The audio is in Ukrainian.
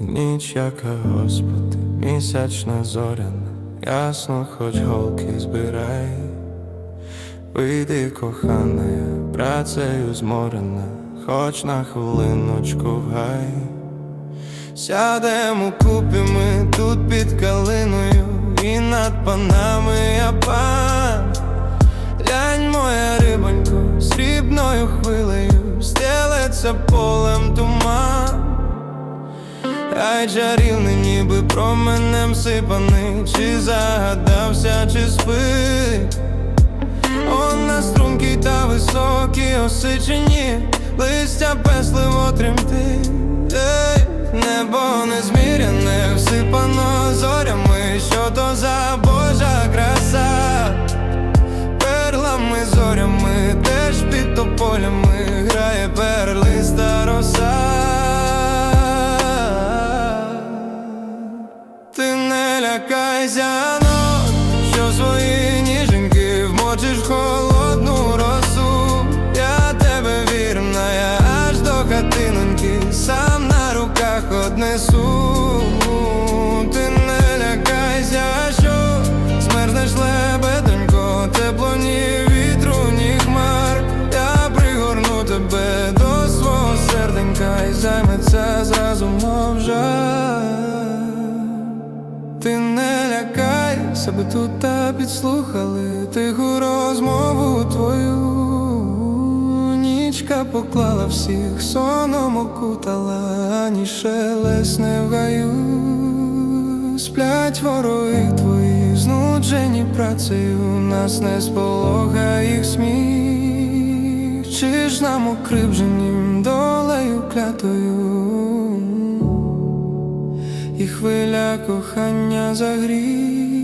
ніч, яка Господи, місячна зоряна, ясно, хоч голки збирай. Вийди, кохана, я працею зморена, хоч на хвилиночку гай. Сядемо купи ми тут під калиною, і над панами я пан. Глянь, моя рибонько, срібною хвилею, стелиться полем туман. Ай чарівний, ніби променем сипаний, чи загадався, чи спить. Он на стрункій та високій осичені, листя песливо тремтить. Ей, небо незміряне, всипано зорями, що то за Божа краса, перлами зорями, теж під тополями. Грає лякайся, но що свої ніженьки вмочиш холодну росу. Я тебе вірна, я аж до хатиноньки, сам на руках однесу. Ти не лякайся, що змерзнеш лебедонько, тепло ні вітру, ні хмар. Я пригорну тебе до свого серденька і займеться зразу мов жаль. Себе тут та підслухали тиху розмову твою. Нічка поклала всіх, соном окутала, ані шелесне в гаю. Сплять вороги твої, знуджені працею, нас не сполога їх сміх. Чи ж нам укривженім долею клятою? і хвиля кохання загріє.